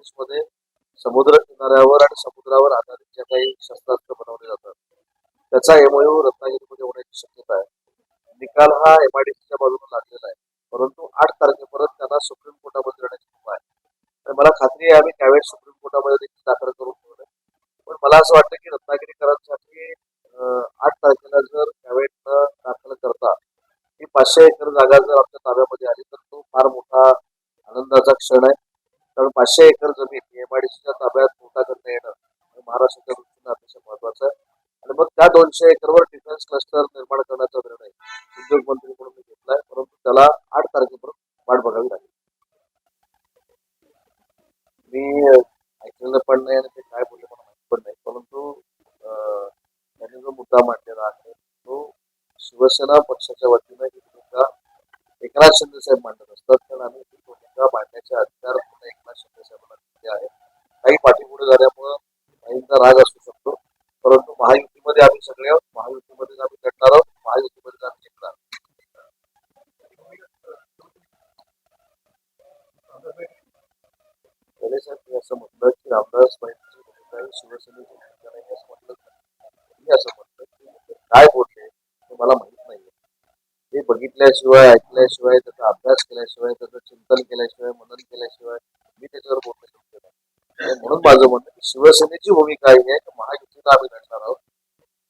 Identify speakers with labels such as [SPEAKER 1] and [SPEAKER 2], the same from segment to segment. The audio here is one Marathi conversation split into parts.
[SPEAKER 1] डिफेन्समध्ये समुद्र किनाऱ्यावर आणि समुद्रावर आधारित ज्या काही शस्त्रास्त्र बनवले जातात त्याचा एमओयू रत्नागिरीमध्ये होण्याची शक्यता आहे. निकाल हा एमआयडीसीच्या बाजूने लागलेला आहे परंतु आठ तारखेपर्यंत त्यांना सुप्रीम कोर्टामध्ये लढण्याची मुभा आहे. आणि मला खात्री आहे आम्ही त्यावेळेस सुप्रीम कोर्टामध्ये देखील दाखल करून ठेवलं पण मला असं वाटतं की रत्नागिरीकरांसाठी आठ तारखेला जर त्यावेळेस न दाखल करता ही पाचशे एकर जागा जर आमच्या ताब्यामध्ये आली तर तो फार मोठा आनंदाचा क्षण आहे. कारण पाचशे एकर जमीन एमआयडीसीच्या ताब्यात मोठा करणं येणं महाराष्ट्राच्या दृष्टीनं अतिशय महत्वाचं आहे. आणि मग त्या दोनशे एकरवर डिफेन्स क्लस्टर निर्माण करण्याचा निर्णय उद्योग मंत्री म्हणून मी घेतलाय परंतु त्याला आठ तारखेपर्यंत वाट बघावी लागेल. मी ऐकलेलं पण नाही आणि ते काय बोलले मला माहीत पण नाही. परंतु त्यांनी जो मुद्दा मांडलेला आहे तो शिवसेना पक्षाच्या वतीनं ही भूमिका एकनाथ शिंदे साहेब मांडत असतात कारण आम्ही ही भूमिका मांडण्याचे अधिकार पूर्ण एकनाथ शिंदे साहेबांना दिले आहेत काही पाठीपुढे झाल्यामुळं काहींचा राग असू शकतो परंतु महायुतीमध्ये आम्ही सगळे आहोत महायुतीमध्ये आम्ही लढणार आहोत महायुतीमध्ये आम्ही जिंकणार आहोत. पहिले साहेब मी असं म्हटलं की रामदास बाईंची भूमिका ही शिवसेनेची भूमिका नाही असं म्हटलं मी असं म्हटलं की काय बोलले ते मला माहीत नाही ते बघितल्याशिवाय ऐकल्याशिवाय त्याचा अभ्यास केल्याशिवाय त्याचं चिंतन केल्याशिवाय मनन केल्याशिवाय मी त्याच्यावर बोलणं शक्य नाही. म्हणून माझं म्हणणं की शिवसेनेची भूमिका ही आहे की महायुतीला आम्ही लढणार आहोत.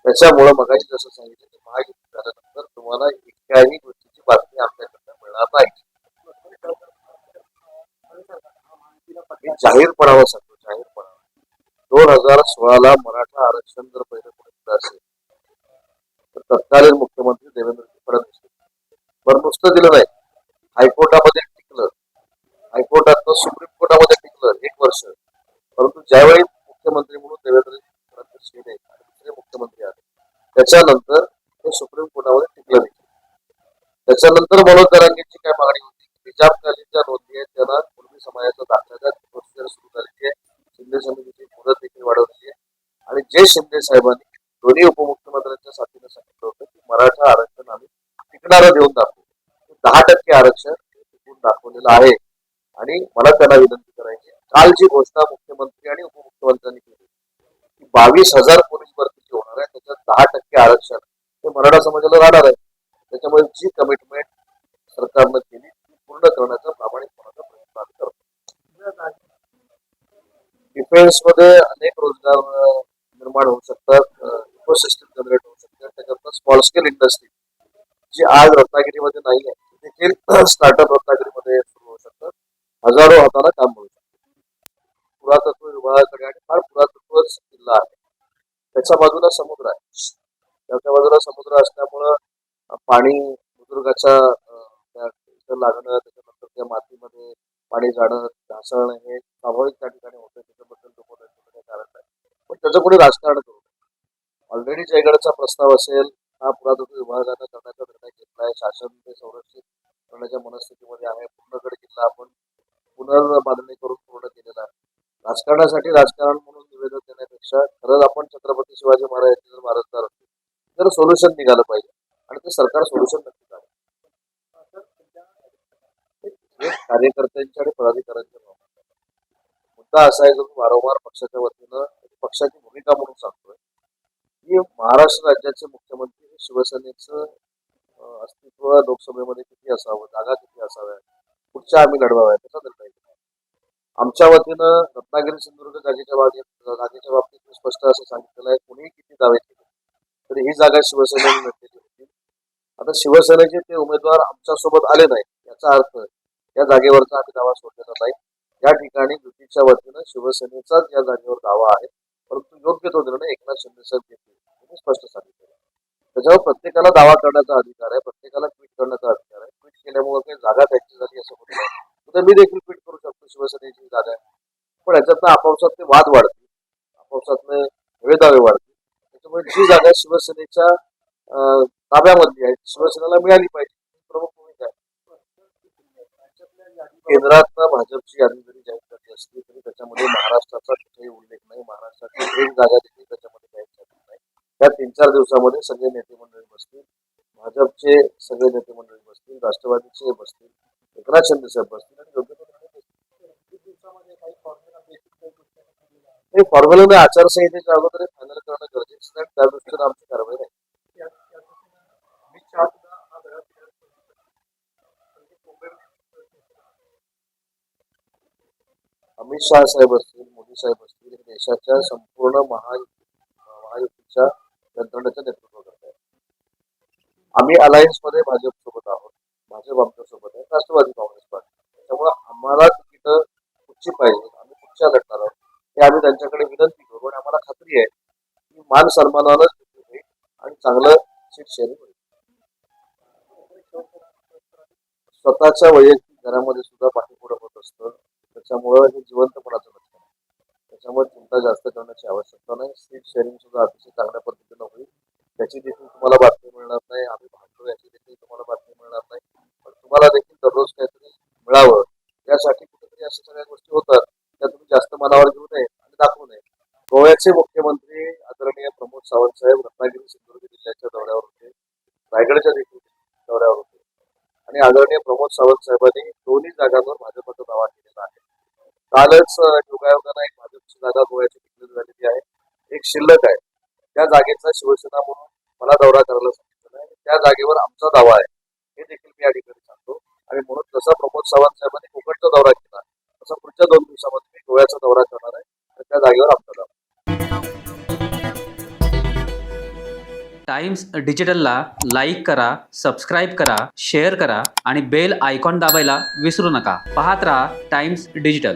[SPEAKER 1] त्याच्यामुळं मगाशी जसं सांगितलं की महायुती झाल्यानंतर तुम्हाला एकाही गोष्टीची बातमी आमच्याकडनं मिळणार नाही मी जाहीरपणावर सांगतो जाहीरपणावर दोन हजार सोळाला मराठा आरक्षण जर पहिलं कोणी दिलं असेल तर तत्कालीन मुख्यमंत्री देवेंद्र फडणवीस पण नुसतं दिलं नाही. हायकोर्टामध्ये टिकलं. हायकोर्टात सुप्रीम कोर्टामध्ये टिकलं एक वर्ष. परंतु ज्यावेळी मुख्यमंत्री म्हणून देवेंद्र फडणवीस गेले आणि दुसरे मुख्यमंत्री आले त्याच्यानंतर ते सुप्रीम कोर्टामध्ये टिकलं नाही. त्याच्यानंतर मनोज काय मागणी होती की निजामकालीन ज्या नोंदी आहेत त्यांना कुणबी समाजाचा दाखला द्या ती प्रोसिजर सुरू झालेली आहे शिंदे समितीची मुदत देखील वाढवलेली आहे आणि जे शिंदे साहेबांनी दोन्ही उपमुख्यमंत्र्यांच्या साथीनं सांगितलं होतं की मराठा आरक्षण आम्ही टिकणारा देऊन दाखवू. दहा टक्के आरक्षण हे टिकून दाखवलेलं आहे. आणि मला त्याला विनंती करायची काल जी घोषणा मुख्यमंत्री आणि उपमुख्यमंत्र्यांनी केली की बावीस हजार पोलीस भरतीची होणार आहे त्याच्यात दहा टक्के आरक्षण हे मराठा समाजाला राहणार आहे. त्याच्यामुळे जी कमिटमेंट सरकारनं केली ती पूर्ण करण्याचा प्रामाणिकपणाचा प्रयत्न करतो. डिफेन्समध्ये अनेक रोजगार निर्माण होऊ शकतात इकोसिस्टम जनरेट होऊ शकतात. त्याच्यातनं स्मॉल स्केल इंडस्ट्री जी आज रत्नागिरीमध्ये नाही आहे देखील स्टार्टअप रत्नागिरीमध्ये सुरू होऊ शकतात. हजारो हाताला काम मिळू शकतं. पुरातत्व विभागाकडे आणि फार पुरातत्व किल्ला आहे. त्याच्या बाजूला समुद्र आहे. त्याच्या बाजूला समुद्र असल्यामुळं पाणी बुजुर्गाच्या लागणं त्याच्यानंतर त्या मातीमध्ये पाणी जाणं ढासळणं हे स्वाभाविक त्या ठिकाणी होतं त्याच्याबद्दल लोक पण त्याचं कोणी राजकारण करू नये. ऑलरेडी जयगडचा प्रस्ताव असेल हा पुरातत्व विभागानं करण्याचा निर्णय घेतला आहे. शासन ते संरक्षित करण्याच्या मनस्थितीमध्ये आहे. पूर्णगड किल्ला आपण पुनर्बांधणी करून पूर्ण केलेला आहे. राजकारणासाठी राजकारण म्हणून निवेदन देण्यापेक्षा खरंच आपण छत्रपती शिवाजी महाराज यांचे जर वारसदार असतील तर सोल्युशन निघालं पाहिजे. आणि ते सरकार सोल्युशन नक्की काढेल कार्यकर्त्यांच्या आणि पदाधिकाऱ्यांच्या मुद्दा असा आहे जो वारंवार पक्षाच्या वतीनं पक्षाची भूमिका म्हणून सांगतोय. की महाराष्ट्र राज्याचे मुख्यमंत्री हे शिवसेनेचं अस्तित्व लोकसभेमध्ये किती असावं जागा किती असाव्या पुढच्या आम्ही लढवाव्या त्याचा निर्णय घेतला. आमच्या वतीनं रत्नागिरी सिंधुदुर्ग जागेच्या बाबतीत जागेच्या बाबतीत मी स्पष्ट असं सांगितलेलं आहे कोणीही किती दावे केले तरी ही जागा शिवसेनेने लढलेली होती. आता शिवसेनेचे ते उमेदवार आमच्यासोबत आले नाही याचा अर्थ या जागेवरचा आम्ही दावा सोडलेला नाही. या ठिकाणी युतीच्या वतीनं शिवसेनेचाच या जागेवर दावा आहे. परंतु योग्य तो निर्णय एकनाथ शिंदे साहेब घेतले स्पष्ट सांगितलं त्याच्यावर प्रत्येकाला दावा करण्याचा अधिकार आहे प्रत्येकाला ट्विट करण्याचा अधिकार आहे. ट्विट केल्यामुळे काही जागा त्यांची झाली असं होत उद्या मी देखील ट्विट करू शकतो शिवसेनेची जागा आहे. पण याच्यातनं आपापसात ते वाद वाढतील आपापसातले हवेदावे वाढतील. त्याच्यामुळे जी जागा शिवसेनेच्या ताब्यामधली आहे शिवसेनेला मिळाली पाहिजे प्रमुख भूमिका आहे. केंद्रात भाजपची यादी जरी जाहीर असली तरी त्याच्यामध्ये महाराष्ट्राचा कुठेही उल्लेख नाही. महाराष्ट्राची एक जागा देखील त्याच्यामध्ये काही झाली नाही. या तीन चार दिवसामध्ये सगळे नेते मंडळी बसतील. भाजपचे सगळे नेते मंडळी बसतील. राष्ट्रवादीचे बसतील. एकनाथ शिंदे साहेब बसतील आणि योग्य हे फॉर्म्युला म्हणजे आचारसंहितेच्या अगोदर फायनल करणं गरजेचं नाही. त्या दृष्टीने आमची कारवाई आहे
[SPEAKER 2] या- या दृष्टीनं अमित शहा सुद्धा हा वेगळा फिरत म्हणजे मुंबईमध्ये
[SPEAKER 1] अमित शहा साहेब असतील मोदी साहेब असतील हे देशाच्या संपूर्ण महा महायुतीच्या यंत्रणेचं नेतृत्व करत आहेत आम्ही अलायन्समध्ये भाजप सोबत आहोत भाजप आमच्यासोबत आहे राष्ट्रवादी काँग्रेस पार्टी. त्यामुळे आम्हाला तिकीट कुठची पाहिजे आम्ही कुठच्या लढणार आहोत हे आम्ही त्यांच्याकडे विनंती करू आणि आम्हाला खात्री आहे की मान सन्मानालाच होईल आणि चांगलं सीट शेअरिंग होईल. स्वतःच्या वैयक्तिक घरामध्ये सुद्धा पाठीपुढं होत असतं. त्याच्यामुळं हे जिवंतपणाचं लक्षण आहे. त्याच्यामुळे चिंता जास्त करण्याची आवश्यकता नाही. सीट शेअरिंग सुद्धा अतिशय चांगल्या पद्धतीनं होईल. त्याची देखील तुम्हाला बातमी मिळणार नाही. आम्ही भांडलो याची देखील तुम्हाला बातमी मिळणार नाही. पण तुम्हाला देखील दररोज काहीतरी मिळावं. यासाठी कुठेतरी अशा सगळ्या गोष्टी होतात. त्या तुम्ही जास्त मनावर घेऊ नये आणि दाखवू नये. गोव्याचे मुख्यमंत्री आदरणीय प्रमोद सावंत साहेब रत्नागिरी सिंधुदुर्ग जिल्ह्याच्या दौऱ्यावर होते. रायगडच्या देखील दौऱ्यावर होते. आणि आदरणीय प्रमोद सावंत साहेबांनी दोन्ही जागांवर भाजप कालच अं, योगायोगानं एक भाजपची जागा गोव्याची डिक्लेअर झालेली आहे. एक शिल्लक आहे. त्या जागेचा शिवसेना म्हणून मला दौरा करायला सांगितलं आहे. त्या जागेवर आमचा दावा आहे. हे देखील मी या ठिकाणी सांगतो. आणि म्हणून जसा प्रमोद सावंत साहेबांनी कोकणचा दौरा केला तसा पुढच्या दोन दिवसामध्ये मी गोव्याचा दौरा करणार आहे. आणि त्या जागेवर आमचा दावा
[SPEAKER 3] टाइम्स डिजिटलला लाईक करा सबस्क्राईब करा शेअर करा आणि बेल आयकॉन दाबायला विसरू नका. पाहत राहा टाइम्स डिजिटल.